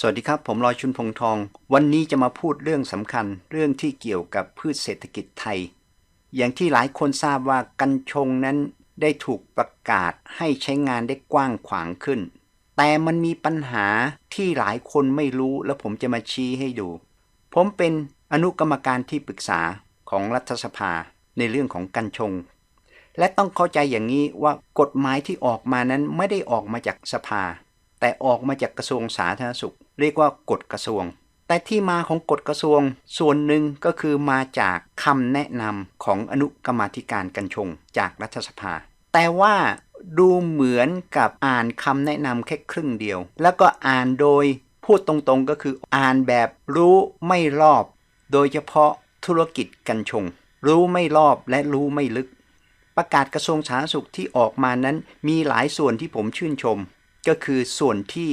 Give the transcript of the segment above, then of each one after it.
สวัสดีครับ ผมลอยชุนพงทอง วันนี้จะมาพูดเรื่องสำคัญ เรื่องที่เกี่ยวกับพืชเศรษฐกิจไทย อย่างที่หลายคนทราบว่ากัญชงนั้นได้ถูกประกาศให้ใช้งานได้กว้างขวางขึ้น แต่มันมีปัญหาที่หลายคนไม่รู้และผมจะมาชี้ให้ดู ผมเป็นอนุกรรมการที่ปรึกษาของรัฐสภาในเรื่องของกัญชง และต้องเข้าใจอย่างนี้ว่ากฎหมายที่ออกมานั้นไม่ได้ออกมาจากสภา แต่ออกมาจากกระทรวงสาธารณสุข เรียกว่ากฎกระทรวง แต่ที่มาของกฎกระทรวง ส่วนหนึ่งก็คือมาจากคำแนะนำของอนุกรรมาธิการกัญชงจากรัฐสภา แต่ว่าดูเหมือนกับอ่านคำแนะนำแค่ครึ่งเดียว แล้วก็อ่านโดยพูดตรงๆก็คืออ่านแบบรู้ไม่รอบ โดยเฉพาะธุรกิจกัญชง รู้ไม่รอบและรู้ไม่ลึก ประกาศกระทรวงสาธารณสุขที่ออกมานั้นมีหลายส่วนที่ผมชื่นชม ก็คือส่วนที่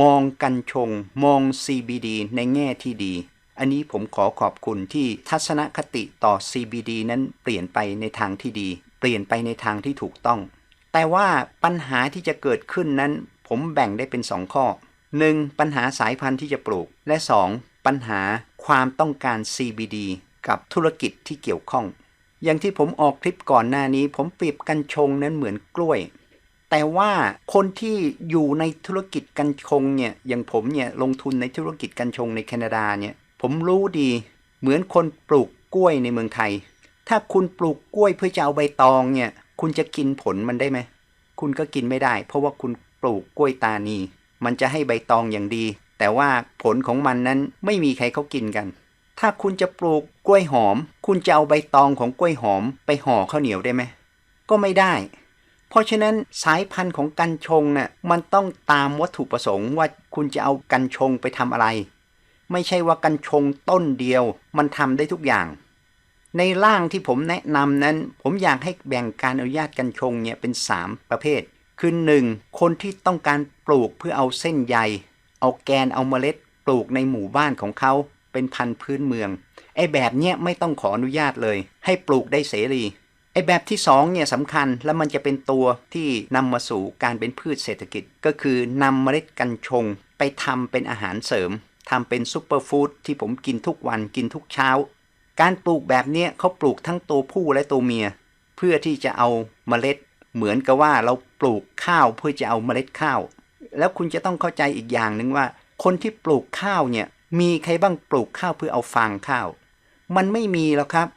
มองกัญชง มอง CBD ในแง่ที่ดี อันนี้ผมขอขอบคุณที่ทัศนคติต่อ CBD นั้นเปลี่ยนไปในทางที่ดี เปลี่ยนไปในทางที่ถูกต้อง แต่ว่าปัญหาที่จะเกิดขึ้นนั้น ผมแบ่งได้เป็น 2 ข้อ 1. ปัญหาสายพันธุ์ที่จะปลูก และ 2. ปัญหาความต้องการ CBD กับธุรกิจที่เกี่ยวข้อง อย่างที่ผมออกคลิปก่อนหน้านี้ ผมเปรียบกัญชงนั้นเหมือนกล้วย แต่ว่าคนที่อยู่ในธุรกิจกัญชงเนี่ยอย่างผมเนี่ยลงทุนในธุรกิจกัญชงในแคนาดาเนี่ยผมรู้ดีเหมือนคนปลูกกล้วยในเมืองไทย ถ้าคุณปลูกกล้วยเพื่อจะเอาใบตองเนี่ยคุณจะกินผลมันได้ไหมคุณก็กินไม่ได้ เพราะว่าคุณปลูกกล้วยตานี มันจะให้ใบตองอย่างดี แต่ว่าผลของมันนั้นไม่มีใครเขากินกัน ถ้าคุณจะปลูกกล้วยหอม คุณจะเอาใบตองของกล้วยหอมไปห่อข้าวเหนียวได้ไหมก็ไม่ได้ เพราะฉะนั้นสายพันธุ์ของกัญชงน่ะมันต้องตามวัตถุประสงค์ว่าคุณจะเอากัญชงไปทำอะไร ไม่ใช่ว่ากัญชงต้นเดียวมันทำได้ทุกอย่าง ในร่างที่ผมแนะนำนั้น ผมอยากให้แบ่งการอนุญาตกัญชงเนี่ยเป็น 3 ประเภท คือ 1. คนที่ต้องการปลูกเพื่อเอาเส้นใย เอาแกนเอาเมล็ด ปลูกในหมู่บ้านของเขาเป็นพันธุ์พื้นเมืองไอ้แบบเนี้ยไม่ต้องขออนุญาตเลย ให้ปลูกได้เสรี ไอ้แบบที่2เนี่ยสำคัญแล้วมันจะเป็นตัวที่นำมาสู่การเป็นพืชเศรษฐกิจ ก็คือนำเมล็ดกัญชง ไปทำเป็นอาหารเสริมทำเป็นซูเปอร์ฟู้ดที่ผมกินทุกวันกินทุกเช้า การปลูกแบบเนี้ยเขาปลูกทั้งตัวผู้และตัวเมีย เพื่อที่จะเอาเมล็ด เหมือนกับว่าเราปลูกข้าวเพื่อจะเอาเมล็ดข้าว แล้วคุณจะต้องเข้าใจอีกอย่างหนึ่งว่า คนที่ปลูกข้าวเนี่ยมีใครบ้างปลูกข้าวเพื่อเอาฟางข้าว มันไม่มีแล้วครับ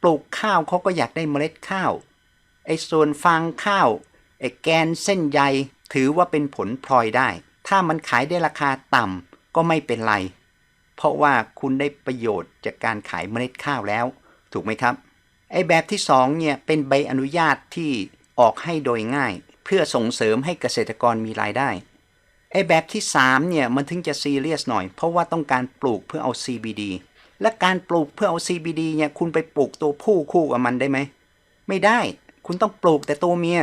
ปลูกข้าวเขาก็อยากได้เมล็ดข้าวไอ้ส่วนฟางข้าวไอ้แกนเส้นใยถือว่าเป็นผลพลอยได้ ถ้ามันขายได้ราคาต่ำก็ไม่เป็นไร เพราะว่าคุณได้ประโยชน์จากการขายเมล็ดข้าวแล้ว ถูกไหมครับ ไอ้แบบที่2เนี่ยเป็นใบอนุญาตที่ออกให้โดยง่าย เพื่อส่งเสริมให้เกษตรกรมีรายได้ ไอ้แบบที่3เนี่ยมันถึงจะซีเรียสหน่อย เพราะว่าต้องการปลูกเพื่อเอา CBD และการปลูกเพื่อเอา CBD เนี่ยคุณไปปลูกตัวผู้คู่กับมันได้ไหม ไม่ได้ คุณต้องปลูกแต่ตัวเมีย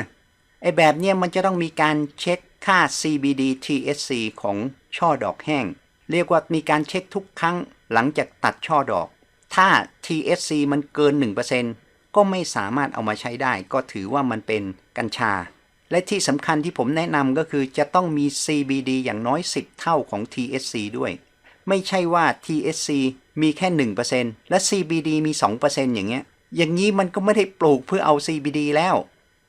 ไอ้แบบเนี้ยมันจะต้องมีการเช็คค่า CBD THC ของช่อดอกแห้ง เรียกว่ามีการเช็คทุกครั้งหลังจากตัดช่อดอก ถ้า THC มันเกิน 1%ก็ไม่สามารถเอามาใช้ได้ ก็ถือว่ามันเป็นกัญชา และที่สำคัญที่ผมแนะนำก็คือจะต้องมี CBD อย่างน้อย 10 เท่าของ THC ด้วย ไม่ใช่ว่า THC มีแค่ 1%และ CBD มี 2%อย่างเงี้ย อย่างนี้มันก็ไม่ได้ปลูกเพื่อเอา CBD แล้ว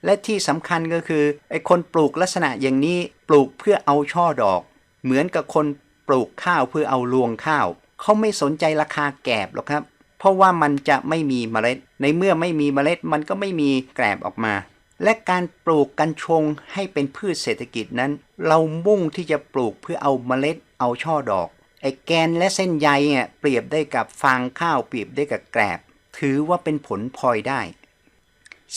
และที่สำคัญก็คือไอ้คนปลูกลักษณะอย่างนี้ปลูกเพื่อเอาช่อดอก เหมือนกับคนปลูกข้าวเพื่อเอารวงข้าว เขาไม่สนใจราคาแกบหรอกครับ เพราะว่ามันจะไม่มีเมล็ด ในเมื่อไม่มีเมล็ดมันก็ไม่มีแกลบออกมา และการปลูกกัญชงให้เป็นพืชเศรษฐกิจนั้น เรามุ่งที่จะปลูกเพื่อเอาเมล็ดเอาช่อดอก ไอ้แกนและเส้นใยเนี่ยเปรียบได้กับฟางข้าวเปรียบได้กับแกลบ ถือว่าเป็นผลพลอยได้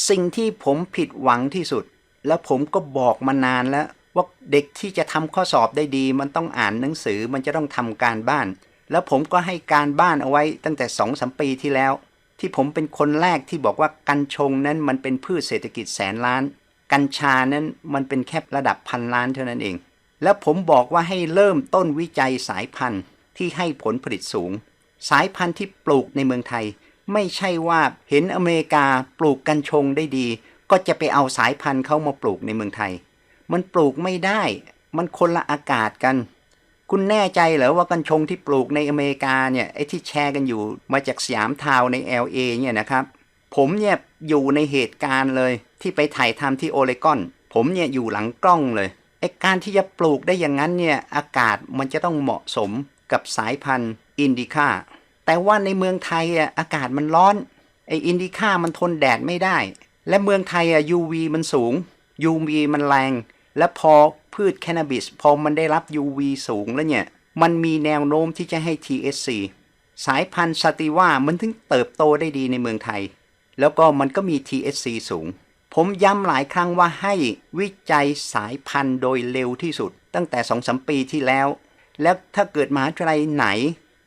สิ่งที่ผมผิดหวังที่สุด แล้วผมก็บอกมานานแล้ว ว่าเด็กที่จะทำข้อสอบได้ดี มันต้องอ่านหนังสือมันจะต้องทำการบ้าน แล้วผมก็ให้การบ้านเอาไว้ตั้งแต่สองสมปีที่แล้ว ที่ผมเป็นคนแรกที่บอกว่ากัญชงนั้นมันเป็นพืชเศรษฐกิจแสนล้าน กัญชานั้นมันเป็นแค่ระดับพันล้านเท่านั้นเอง แล้วผมบอกว่าให้เริ่มต้นวิจัยสายพันธุ์ที่ให้ผลผลิตสูง สายพันธุ์ที่ปลูกในเมืองไทย ไม่ใช่ว่าเห็นอเมริกาปลูกกัญชงได้ดี ก็จะไปเอาสายพันธุ์เข้ามาปลูกในเมืองไทย มันปลูกไม่ได้ มันคนละอากาศกัน คุณแน่ใจเหรอว่ากัญชงที่ปลูกในอเมริกาเนี่ยไอ้ที่แชร์กันอยู่มาจากสยามทาวน์ใน LA เนี่ยนะครับ ผมเนี่ยอยู่ในเหตุการณ์เลยที่ไปถ่ายทำที่โอเลกอน ผมเนี่ยอยู่หลังกล้องเลย ไอการที่จะปลูกได้อย่างนั้นเนี่ยอากาศมันจะต้องเหมาะสมกับสายพันธุ์อินดิค่าแต่ว่าในเมืองไทยอะอากาศมันร้อนไออินดิค่ามันทนแดดไม่ได้ และเมืองไทยอะ UV มันสูง UV มันแรง และพอพืชแคนนาบิสพอมันได้รับ UV สูงแล้วเนี่ยมันมีแนวโน้มที่จะให้ THC สายพันธุ์สติว่ามันถึงเติบโตได้ดีในเมืองไทย แล้วก็มันก็มี THC สูง ผมย้ำหลายครั้งว่าให้วิจัยสายพันธุ์โดยเร็วที่สุด ตั้งแต่2องสมปีที่แล้ว แล้วถ้าเกิดมหาวิทยาลัยไหน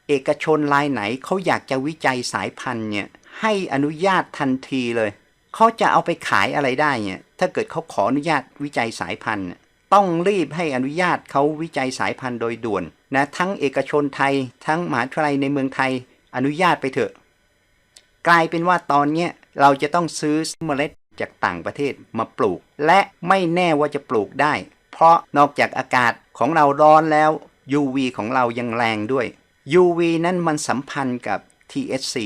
เอกชนรายไหนเขาอยากจะวิจัยสายพันธุ์เนี่ยให้อนุญาตทันทีเลยเขาจะเอาไปขายอะไรได้เนี่ยถ้าเกิดเขาขออนุญาตวิจัยสายพันธุ์ ต้องรีบให้อนุญาตเขาวิจัยสายพันธุ์โดยด่วนนะทั้งเอกชนไทย ทั้งมหาวิทยาลัยในเมืองไทย อนุญาตไปเถอะ กลายเป็นว่าตอนเนี้ยเราจะต้องซื้อเมล็ด จากต่างประเทศมาปลูก และไม่แน่ว่าจะปลูกได้ เพราะนอกจากอากาศของเราร้อนแล้ว UV ของเรายังแรงด้วย UV นั้นมันสัมพันธ์กับ THC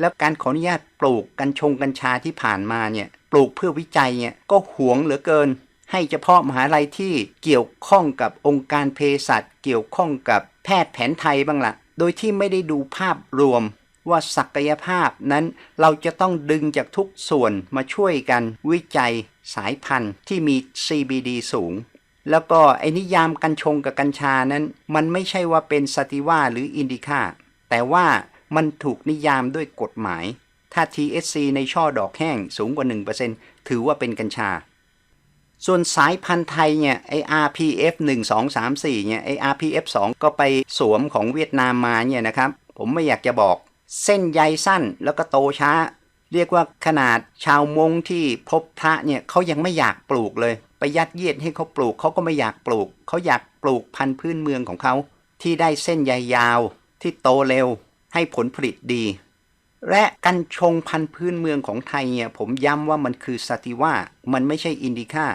แล้วการขออนุญาตปลูกกัญชงกัญชาที่ผ่านมาเนี่ยปลูกเพื่อวิจัยเนี่ยก็หวงเหลือเกิน ให้เฉพาะมหาลัยที่เกี่ยวข้องกับองค์การเภสัชเกี่ยวข้องกับแพทย์แผนไทยบ้างละโดยที่ไม่ได้ดูภาพรวม ว่าศักยภาพนั้นเราจะต้องดึงจากทุกส่วนมาช่วยกันวิจัยสายพันธุ์ที่มี CBD สูง แล้วก็ไอ้นิยามกัญชงกับกัญชานั้น มันไม่ใช่ว่าเป็นสติว่าหรืออินดิคาแต่ว่ามันถูกนิยามด้วยกฎหมาย ถ้า THC ในช่อดอกแห้งสูงกว่า 1%ถือว่าเป็นกัญชา ส่วนสายพันธุ์ไทยเนี่ยไอ RPF 1 2 3 4เนี่ยไอ RPF 2 ก็ไปสวมของเวียดนามมาเนี่ยนะครับ ผมไม่อยากจะบอก เส้นใยสั้นแล้วก็โตช้า เรียกว่าขนาดชาวมงที่พบพระเนี่ยเขายังไม่อยากปลูกเลย ไปยัดเยียดให้เขาปลูกเขาก็ไม่อยากปลูก เขาอยากปลูกพันธุ์พื้นเมืองของเขา ที่ได้เส้นใยยาวที่โตเร็ว ให้ผลผลิตดี และกัญชงพันธุ์พื้นเมืองของไทยเนี่ยผมย้ำว่ามันคือสติว่ามันไม่ใช่อินดิค่า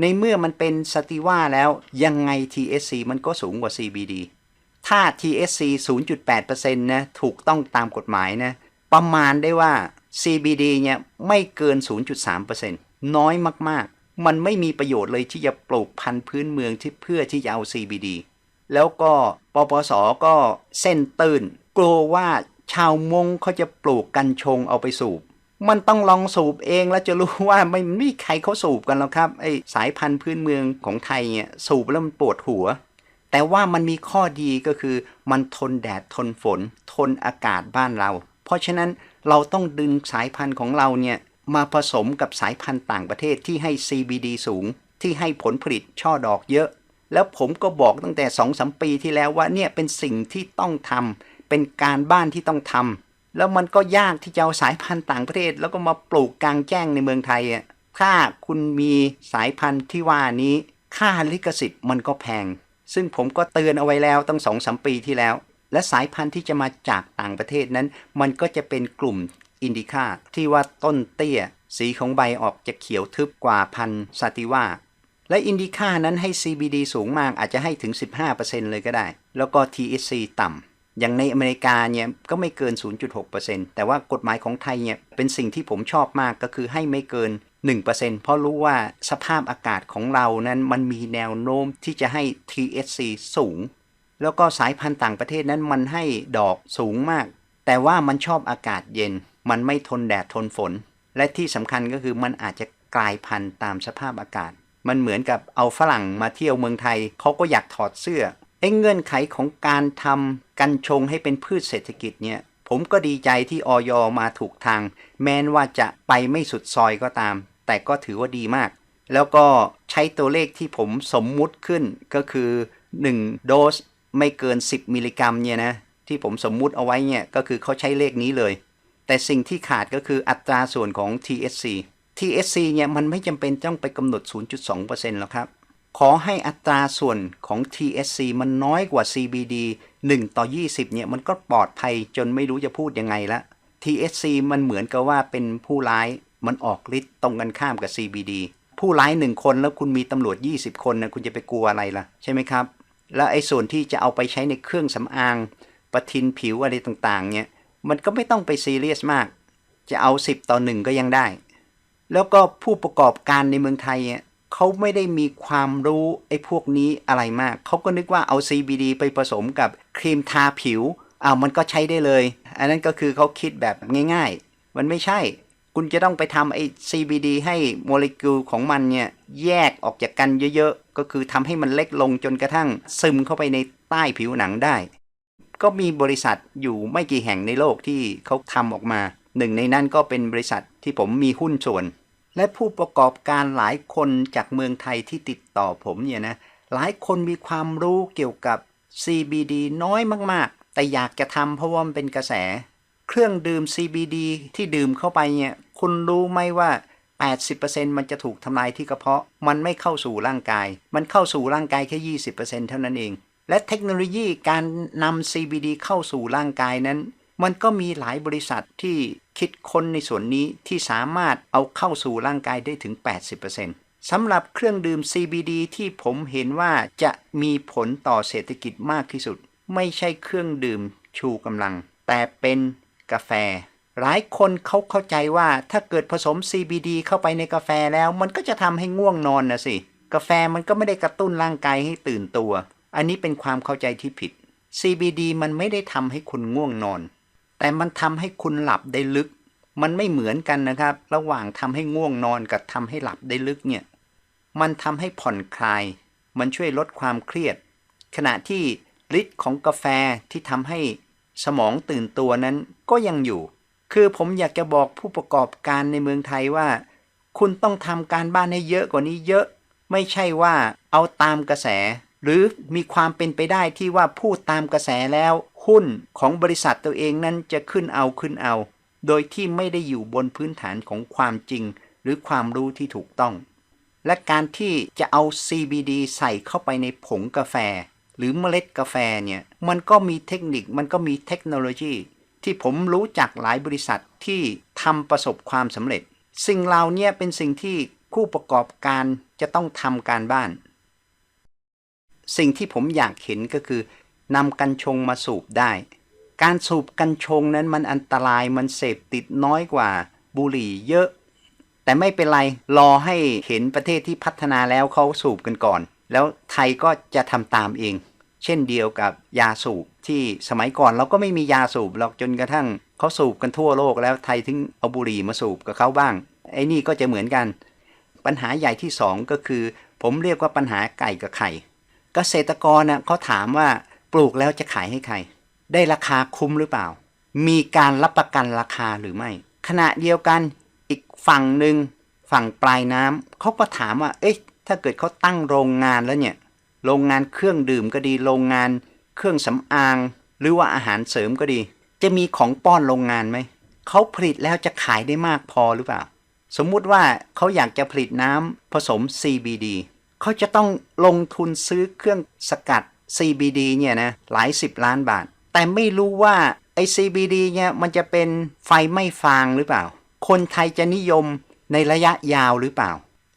ในเมื่อมันเป็นสติว่าแล้วยังไง THC มันก็สูงกว่า CBD ถ้า THC 0.8%นะถูกต้องตามกฎหมายนะประมาณได้ว่า CBD เนี่ยไม่เกิน 0.3%น้อยมากๆ มันไม่มีประโยชน์เลยที่จะปลูกพันธุ์พื้นเมืองที่เพื่อที่จะเอา CBD แล้วก็ปปสก็เส้นตื่น กลัวว่าชาวมงเขาจะปลูกกัญชงเอาไปสูบ มันต้องลองสูบเองแล้วจะรู้ว่าไม่มีใครเขาสูบกันแล้วครับไอสายพันธุ์พื้นเมืองของไทยเนี่ยสูบแล้วมันปวดหัว แต่ว่ามันมีข้อดีก็คือมันทนแดดทนฝน ทนอากาศบ้านเรา เพราะฉะนั้นเราต้องดึงสายพันธุ์ของเราเนี่ยมาผสมกับสายพันธุ์ต่างประเทศที่ให้ CBD สูง ที่ให้ผลผลิตช่อดอกเยอะ แล้วผมก็บอกตั้งแต่สองสมปีที่แล้วว่าเนี่ยเป็นสิ่งที่ต้องทำเป็นการบ้านที่ต้องทำแล้วมันก็ยากที่จะเอาสายพันธุ์ต่างประเทศ แล้วก็มาปลูกกลางแจ้งในเมืองไทยอะถ้าคุณมีสายพันธุ์ที่ว่านี้ ค่าลิขสิทธิ์มันก็แพง ซึ่งผมก็เตือนเอาไว้แล้วตั้งสองสมปีที่แล้ว และสายพันธุ์ที่จะมาจากต่างประเทศนั้น มันก็จะเป็นกลุ่มอินดิคาที่ว่าต้นเตี้ย สีของใบออกจะเขียวทึบกว่าพันธุ์ซาติว่าและอินดิค่านั้นให้ CBD สูงมากอาจจะให้ถึง 15%เลยก็ได้ แล้วก็ THC ต่ำ อย่างในอเมริกาเนี่ยก็ไม่เกิน 0.6%แต่ว่ากฎหมายของไทยเนี่ยเป็นสิ่งที่ผมชอบมากก็คือให้ไม่เกิน 1%เพราะรู้ว่าสภาพอากาศของเรานั้นมันมีแนวโน้มที่จะให้ THC สูง แล้วก็สายพันธุ์ต่างประเทศนั้นมันให้ดอกสูงมาก แต่ว่ามันชอบอากาศเย็น มันไม่ทนแดดทนฝน และที่สำคัญก็คือมันอาจจะกลายพันธุ์ตามสภาพอากาศ มันเหมือนกับเอาฝรั่งมาเที่ยวเมืองไทย เขาก็อยากถอดเสื้อไอ้เงื่อนไขของการทำกัญชงให้เป็นพืชเศรษฐกิจเนี่ยผมก็ดีใจที่ออยมาถูกทาง แม้นว่าจะไปไม่สุดซอยก็ตาม แต่ก็ถือว่าดีมาก แล้วก็ใช้ตัวเลขที่ผมสมมุติขึ้นก็คือ 1 โดสไม่เกิน 10 มิลลิกรัมเนี่ยนะที่ผมสมมุติเอาไว้เนี่ยก็คือเขาใช้เลขนี้เลย แต่สิ่งที่ขาดก็คืออัตราส่วนของ THC THC เนี่ยมันไม่จำเป็นต้องไปกำหนด 0.2%หรอกครับ ขอให้อัตราส่วนของ THC มันน้อยกว่า CBD 1 ต่อ 20 เนี่ยมันก็ปลอดภัยจนไม่รู้จะพูดยังไงละ THC มันเหมือนกับว่าเป็นผู้ร้าย มันออกฤทธิ์ตรงกันข้ามกับ CBD ผู้ร้ายหนึ่งคนแล้วคุณมีตำรวจ 20 คนนะคุณจะไปกลัวอะไรล่ะ ใช่ไหมครับ แล้วไอ้ส่วนที่จะเอาไปใช้ในเครื่องสำอางประทินผิวอะไรต่างๆ เนี่ย มันก็ไม่ต้องไปซีเรียสมาก จะเอา 10 ต่อหนึ่งก็ยังได้ แล้วก็ผู้ประกอบการในเมืองไทยเนี่ยเขาไม่ได้มีความรู้ไอ้พวกนี้อะไรมาก เขาก็นึกว่าเอา CBD ไปผสมกับครีมทาผิวอ้าวมันก็ใช้ได้เลย อันนั้นก็คือเขาคิดแบบง่าย ๆ มันไม่ใช่ คุณจะต้องไปทำไอ้ CBD ให้โมเลกุลของมันเนี่ยแยกออกจากกันเยอะๆ ก็คือทำให้มันเล็กลงจนกระทั่งซึมเข้าไปในใต้ผิวหนังได้ ก็มีบริษัทอยู่ไม่กี่แห่งในโลกที่เขาทำออกมา หนึ่งในนั้นก็เป็นบริษัทที่ผมมีหุ้นส่วน และผู้ประกอบการหลายคนจากเมืองไทยที่ติดต่อผมเนี่ยนะหลายคนมีความรู้เกี่ยวกับ CBD น้อยมากๆ แต่อยากจะทำเพราะว่ามันเป็นกระแส เครื่องดื่ม CBD ที่ดื่มเข้าไปเนี่ย คุณรู้ไหมว่า 80%มันจะถูกทำลายที่กระเพาะ มันไม่เข้าสู่ร่างกาย มันเข้าสู่ร่างกายแค่ 20%เท่านั้นเอง และเทคโนโลยีการนำ CBD เข้าสู่ร่างกายนั้น มันก็มีหลายบริษัทที่คิดค้นในส่วนนี้ที่สามารถเอาเข้าสู่ร่างกายได้ถึง 80%สำหรับเครื่องดื่ม CBD ที่ผมเห็นว่าจะมีผลต่อเศรษฐกิจมากที่สุด ไม่ใช่เครื่องดื่มชูกำลัง แต่เป็นกาแฟ หลายคนเขาเข้าใจว่าถ้าเกิดผสม CBD เข้าไปในกาแฟแล้ว มันก็จะทำให้ง่วงนอนนะสิ กาแฟมันก็ไม่ได้กระตุ้นร่างกายให้ตื่นตัว อันนี้เป็นความเข้าใจที่ผิด CBD มันไม่ได้ทำให้คุณง่วงนอน แต่มันทำให้คุณหลับได้ลึก มันไม่เหมือนกันนะครับ ระหว่างทำให้ง่วงนอนกับทำให้หลับได้ลึกเนี่ย มันทำให้ผ่อนคลาย มันช่วยลดความเครียด ขณะที่ฤทธิ์ของกาแฟที่ทำให้สมองตื่นตัวนั้นก็ยังอยู่ คือผมอยากจะบอกผู้ประกอบการในเมืองไทยว่า คุณต้องทำการบ้านให้เยอะกว่านี้เยอะ ไม่ใช่ว่าเอาตามกระแส หรือมีความเป็นไปได้ที่ว่าพูดตามกระแสแล้ว หุ้นของบริษัทตัวเองนั้นจะขึ้นเอาขึ้นเอา โดยที่ไม่ได้อยู่บนพื้นฐานของความจริง หรือความรู้ที่ถูกต้อง และการที่จะเอา CBD ใส่เข้าไปในผงกาแฟ หรือเมล็ดกาแฟเนี่ยมันก็มีเทคนิคมันก็มีเทคโนโลยี ที่ผมรู้จักหลายบริษัทที่ทำประสบความสำเร็จ สิ่งเหล่านี้เป็นสิ่งที่ผู้ประกอบการจะต้องทำการบ้าน สิ่งที่ผมอยากเห็นก็คือนำกัญชงมาสูบได้ การสูบกัญชงนั้นมันอันตรายมันเสพติดน้อยกว่าบุหรี่เยอะ แต่ไม่เป็นไรรอให้เห็นประเทศที่พัฒนาแล้วเขาสูบกันก่อน แล้วไทยก็จะทำตามเอง เช่นเดียวกับยาสูบที่สมัยก่อนเราก็ไม่มียาสูบหรอกจนกระทั่งเขาสูบกันทั่วโลกแล้วไทยถึงเอาบุหรี่มาสูบกับเขาบ้าง ไอ้นี่ก็จะเหมือนกัน ปัญหาใหญ่ที่สองก็คือ ผมเรียกว่าปัญหาไก่กับไข่ เกษตรกรน่ะเขาถามว่าปลูกแล้วจะขายให้ใคร ได้ราคาคุ้มหรือเปล่า มีการรับประกันราคาหรือไม่ ขณะเดียวกันอีกฝั่งหนึ่งฝั่งปลายน้ำเขาก็ถามว่า เอ๊ะถ้าเกิดเขาตั้งโรงงานแล้วเนี่ย โรงงานเครื่องดื่มก็ดี โรงงานเครื่องสำอาง หรือว่าอาหารเสริมก็ดี จะมีของป้อนโรงงานไหมเขาผลิตแล้วจะขายได้มากพอหรือเปล่า สมมุติว่าเขาอยากจะผลิตน้ำผสม CBD เขาจะต้องลงทุนซื้อเครื่องสกัด CBD เนี่ยนะหลายสิบล้านบาท แต่ไม่รู้ว่าไอ้ CBD เนี่ยมันจะเป็นไฟไม้ฟางหรือเปล่า คนไทยจะนิยมในระยะยาวหรือเปล่า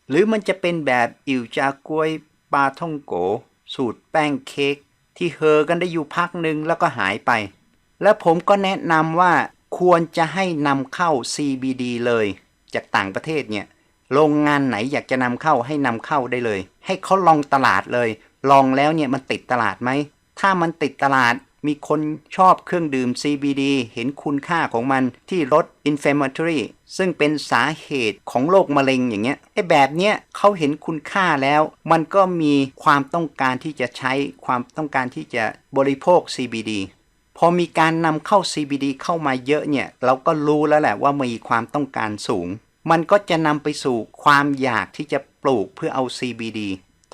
หรือมันจะเป็นแบบอิวจากวย ปลาท่องโก สูตรแป้งเค้กที่เฮอกันได้อยู่พักหนึ่งแล้วก็หายไป แล้วผมก็แนะนำว่าควรจะให้นำเข้า CBD เลย จากต่างประเทศเนี่ยโรงงานไหนอยากจะนำเข้าให้นำเข้าได้เลย ให้เขาลองตลาดเลย ลองแล้วเนี่ยมันติดตลาดไหม ถ้ามันติดตลาด มีคนชอบเครื่องดื่ม CBD เห็นคุณค่าของมันที่ลด inflammatory ซึ่งเป็นสาเหตุของโรคมะเร็งอย่างเงี้ยไอ้แบบเนี้ยเขาเห็นคุณค่าแล้ว มันก็มีความต้องการที่จะใช้ความต้องการที่จะบริโภค CBD พอมีการนำเข้า CBD เข้ามาเยอะเนี่ย เราก็รู้แล้วแหละว่ามีความต้องการสูง มันก็จะนำไปสู่ความอยากที่จะปลูกเพื่อเอา CBD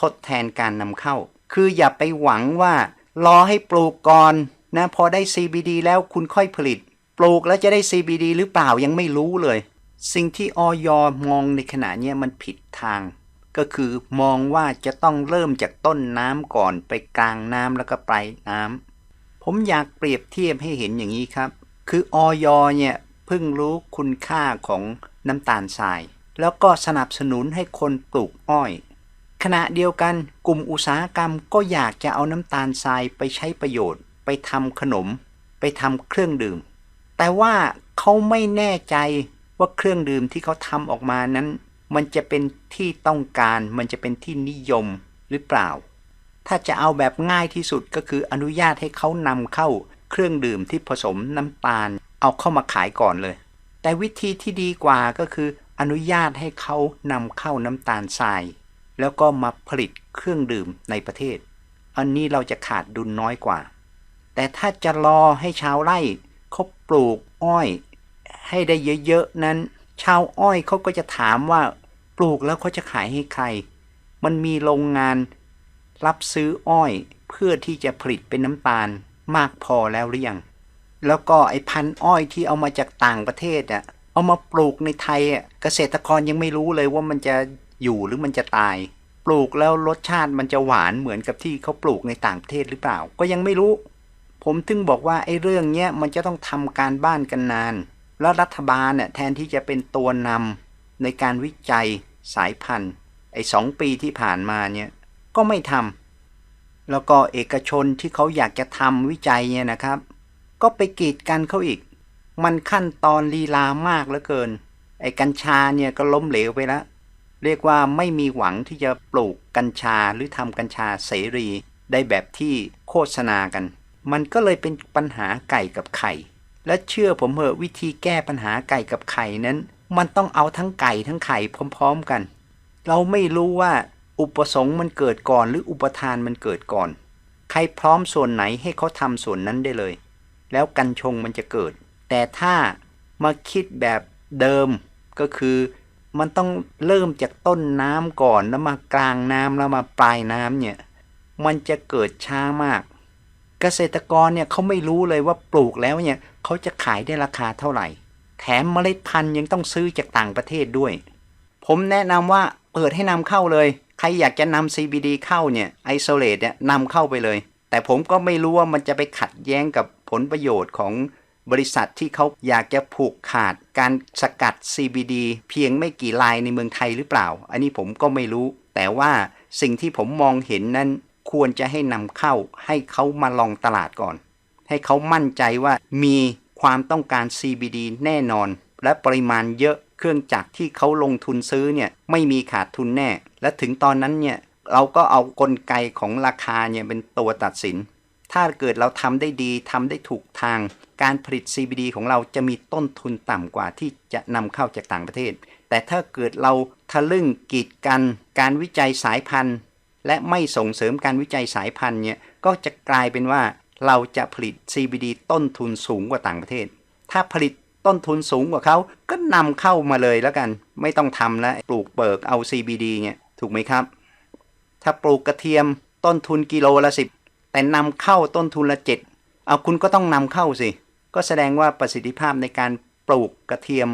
ทดแทนการนำเข้า คืออย่าไปหวังว่า รอให้ปลูกก่อนนะพอได้ CBD แล้วคุณค่อยผลิต ปลูกแล้วจะได้ CBD หรือเปล่ายังไม่รู้เลย สิ่งที่ออยมองในขณะนี้มันผิดทาง ก็คือมองว่าจะต้องเริ่มจากต้นน้ำก่อนไปกลางน้ำแล้วก็ปลายน้ำผมอยากเปรียบเทียบให้เห็นอย่างนี้ครับ คือออยเนี่ยเพิ่งรู้คุณค่าของน้ำตาลทราย แล้วก็สนับสนุนให้คนปลูกอ้อย ขณะเดียวกันกลุ่มอุตสาหกรรมก็อยากจะเอาน้ำตาลทรายไปใช้ประโยชน์ ไปทำขนม ไปทำเครื่องดื่ม แต่ว่าเขาไม่แน่ใจว่าเครื่องดื่มที่เขาทำออกมานั้น มันจะเป็นที่ต้องการ มันจะเป็นที่นิยมหรือเปล่า ถ้าจะเอาแบบง่ายที่สุดก็คืออนุญาตให้เขานำเข้าเครื่องดื่มที่ผสมน้ำตาล เอาเข้ามาขายก่อนเลย แต่วิธีที่ดีกว่าก็คืออนุญาตให้เขานำเข้าน้ำตาลทราย แล้วก็มาผลิตเครื่องดื่มในประเทศ อันนี้เราจะขาดดุลน้อยกว่า แต่ถ้าจะรอให้ชาวไร่เขาปลูกอ้อย ให้ได้เยอะๆนั้น ชาวอ้อยเขาก็จะถามว่าปลูกแล้วเขาจะขายให้ใคร มันมีโรงงานรับซื้ออ้อยเพื่อที่จะผลิตเป็นน้ำตาลมากพอแล้วหรือยัง แล้วก็ไอ้พันธุ์อ้อยที่เอามาจากต่างประเทศอะ เอามาปลูกในไทยอะ เกษตรกรยังไม่รู้เลยว่ามันจะ อยู่หรือมันจะตาย ปลูกแล้วรสชาติมันจะหวานเหมือนกับที่เขาปลูกในต่างประเทศหรือเปล่า ก็ยังไม่รู้ ผมถึงบอกว่าไอ้เรื่องเนี้ยมันจะต้องทำการบ้านกันนาน แล้วรัฐบาลเนี่ยแทนที่จะเป็นตัวนำในการวิจัยสายพันธุ์ ไอ้สองปีที่ผ่านมาเนี่ยก็ไม่ทำแล้วก็เอกชนที่เขาอยากจะทำวิจัยเนี่ยนะครับ ก็ไปกีดกันเขาอีก มันขั้นตอนลีลามากเหลือเกิน ไอ้กัญชาเนี่ยก็ล้มเหลวไปแล้ว เรียกว่าไม่มีหวังที่จะปลูกกัญชาหรือทำกัญชาเสรีได้แบบที่โฆษณากัน มันก็เลยเป็นปัญหาไก่กับไข่ และเชื่อผมเหอะวิธีแก้ปัญหาไก่กับไข่นั้น มันต้องเอาทั้งไก่ทั้งไข่พร้อม ๆกัน เราไม่รู้ว่าอุปสงค์มันเกิดก่อนหรืออุปทานมันเกิดก่อน ใครพร้อมส่วนไหนให้เขาทำส่วนนั้นได้เลย แล้วกันชงมันจะเกิด แต่ถ้ามาคิดแบบเดิมก็คือ มันต้องเริ่มจากต้นน้ำก่อนแล้วมากลางน้ำแล้วมาปลายน้ำเนี่ย มันจะเกิดช้ามาก เกษตรกรเนี่ยเขาไม่รู้เลยว่าปลูกแล้วเนี่ยเขาจะขายได้ราคาเท่าไหร่ แถมเมล็ดพันธุ์ยังต้องซื้อจากต่างประเทศด้วย ผมแนะนำว่าเปิดให้นำเข้าเลย ใครอยากจะนำ CBD เข้าเนี่ยไอโซเลตเนี่ยนำเข้าไปเลย แต่ผมก็ไม่รู้ว่ามันจะไปขัดแย้งกับผลประโยชน์ของ บริษัทที่เขาอยากจะผูกขาดการสกัด CBD เพียงไม่กี่ลายในเมืองไทยหรือเปล่า อันนี้ผมก็ไม่รู้ แต่ว่าสิ่งที่ผมมองเห็นนั้นควรจะให้นำเข้าให้เขามาลองตลาดก่อน ให้เขามั่นใจว่ามีความต้องการ CBD แน่นอน และปริมาณเยอะเครื่องจักรที่เขาลงทุนซื้อเนี่ยไม่มีขาดทุนแน่ และถึงตอนนั้นเนี่ยเราก็เอากลไกของราคาเนี่ยเป็นตัวตัดสิน ถ้าเกิดเราทำได้ดีทำได้ถูกทาง การผลิต CBD ของเราจะมีต้นทุนต่ำกว่าที่จะนำเข้าจากต่างประเทศ แต่ถ้าเกิดเราทะลึ่งกีดกัน การวิจัยสายพันธุ์ และไม่ส่งเสริมการวิจัยสายพันธุ์เนี่ยก็จะกลายเป็นว่าเราจะผลิต CBD ต้นทุนสูงกว่าต่างประเทศ ถ้าผลิตต้นทุนสูงกว่าเขาก็นำเข้ามาเลยแล้วกัน ไม่ต้องทำแล้วปลูกเบิกเอา CBD เนี่ยถูกไหมครับ ถ้าปลูกกระเทียมต้นทุนกิโลละสิบ แต่นำเข้าต้นทุนละเจ็ดเอาคุณก็ต้องนำเข้าสิ ก็แสดงว่าประสิทธิภาพในการปลูกกระเทียม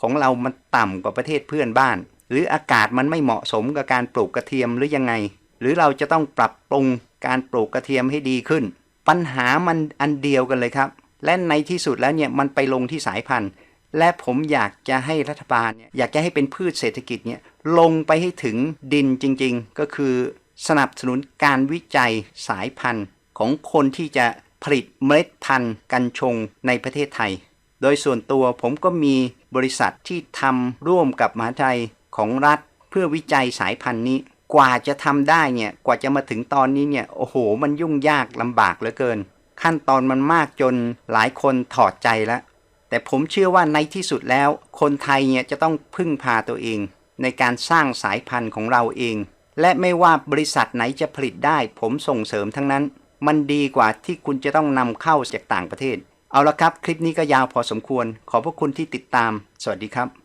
ของเรามันต่ำกว่าประเทศเพื่อนบ้าน หรืออากาศมันไม่เหมาะสมกับการปลูกกระเทียมหรือยังไง หรือเราจะต้องปรับปรุงการปลูกกระเทียมให้ดีขึ้น ปัญหามันอันเดียวกันเลยครับ และในที่สุดแล้วเนี่ยมันไปลงที่สายพันธุ์ และผมอยากจะให้รัฐบาลเนี่ยอยากจะให้เป็นพืชเศรษฐกิจเนี่ยลงไปให้ถึงดินจริง ๆ ก็คือ สนับสนุนการวิจัยสายพันธุ์ของคนที่จะผลิตเมล็ดพันธุ์กัญชงในประเทศไทย โดยส่วนตัวผมก็มีบริษัทที่ทำร่วมกับมหาวิทยาลัยของรัฐ เพื่อวิจัยสายพันธุ์นี้ กว่าจะทำได้เนี่ย กว่าจะมาถึงตอนนี้เนี่ย โอ้โห มันยุ่งยากลำบากเหลือเกิน ขั้นตอนมันมากจนหลายคนถอดใจแล้ว แต่ผมเชื่อว่าในที่สุดแล้ว คนไทยเนี่ยจะต้องพึ่งพาตัวเอง ในการสร้างสายพันธุ์ของเราเอง และไม่ว่าบริษัทไหนจะผลิตได้ ผมส่งเสริมทั้งนั้น มันดีกว่าที่คุณจะต้องนำเข้าจากต่างประเทศ เอาละครับ คลิปนี้ก็ยาวพอสมควร ขอบพระคุณที่ติดตาม สวัสดีครับ